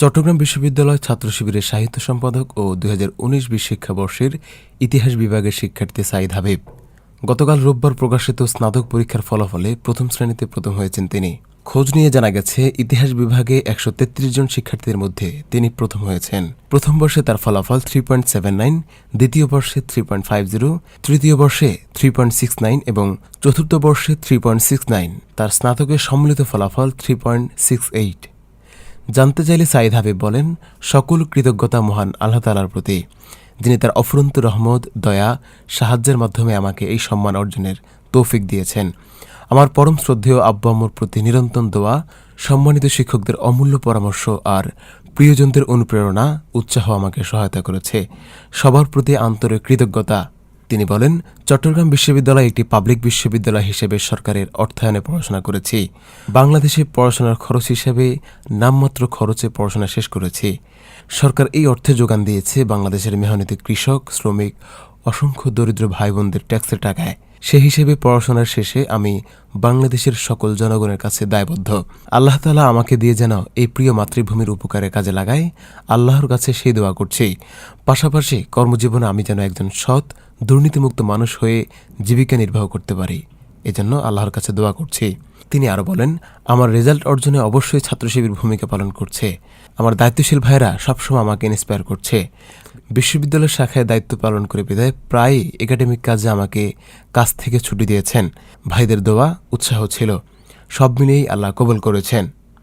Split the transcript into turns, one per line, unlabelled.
চট্টগ্রাম বিশ্ববিদ্যালয় ছাত্র শিবিরের সাহিত্য সম্পাদক ও দুই হাজার উনিশ বিশ শিক্ষাবর্ষের ইতিহাস বিভাগের শিক্ষার্থী সাইদ হাবিব। গতকাল রোববার প্রকাশিত স্নাতক পরীক্ষার ফলাফলে প্রথম শ্রেণীতে প্রথম হয়েছেন তিনি। খোঁজ নিয়ে জানা গেছে, ইতিহাস বিভাগে একশো তেত্রিশ জন শিক্ষার্থীর মধ্যে তিনি প্রথম হয়েছেন। প্রথম বর্ষে তার ফলাফল থ্রি পয়েন্ট সেভেন নাইন দ্বিতীয় বর্ষে থ্রি পয়েন্ট ফাইভ জিরো তৃতীয় বর্ষে থ্রি পয়েন্ট সিক্স নাইন এবং চতুর্থ বর্ষে থ্রি পয়েন্ট সিক্স নাইন তার স্নাতকের সম্মিলিত ফলাফল থ্রি পয়েন্ট সিক্স এইট জানতে চাইলে সাইদ হাবিব বলেন, সকল কৃতজ্ঞতা মহান আল্লাহ তালার প্রতি। যিনি তার অফুরন্ত রহমত, দয়া, সাহায্যের মাধ্যমে আমাকে এই সম্মান অর্জনের তৌফিক দিয়েছেন। আমার পরম শ্রদ্ধেয় আব্বা প্রতি নিরন্তর দোয়া, সম্মানিত শিক্ষকদের অমূল্য পরামর্শ আর প্রিয়জনদের অনুপ্রেরণা, উৎসাহ আমাকে সহায়তা করেছে। সবার প্রতি আন্তরিক কৃতজ্ঞতা তিনি বলেন, চট্টগ্রাম বিশ্ববিদ্যালয় একটি পাবলিক বিশ্ববিদ্যালয় হিসেবে সরকারের অর্থায়নে পড়াশোনা করেছি। বাংলাদেশে পড়াশোনার খরচ হিসেবে নামমাত্র খরচে পড়াশোনা শেষ করেছি। সরকার এই অর্থে যোগান দিয়েছে বাংলাদেশের মেহনতি কৃষক, শ্রমিক অসংখ্য দরিদ্র ভাই বোনদের ট্যাক্সের টাকায়। সে হিসেবে পড়াশোনার শেষে আমি বাংলাদেশের সকল জনগণের কাছে দায়বদ্ধ। আল্লাহ তালা আমাকে দিয়ে যেন এই প্রিয় মাতৃভূমির উপকারে কাজে লাগায়। আল্লাহর কাছে সেই দোয়া করছি। পাশাপাশি কর্মজীবনে আমি যেন একজন সৎ, দুর্নীতিমুক্ত মানুষ হয়ে জীবিকা নির্বাহ করতে পারি। এজন্য আল্লাহর কাছে দোয়া করছি। তিনি আরও বলেন, আমার রেজাল্ট অর্জনে অবশ্যই ছাত্রশিবির ভূমিকা পালন করছে। আমার দায়িত্বশীল ভাইরা সবসময় আমাকে ইন্সপায়ার করছে। বিশ্ববিদ্যালয় শাখায় দায়িত্ব পালন করে বিদায় প্রায়ই একাডেমিক কাজে আমাকে কাজ থেকে ছুটি দিয়েছেন। ভাইদের দোয়া, উৎসাহ ছিল। সব মিলিয়েই আল্লাহ কবল করেছেন।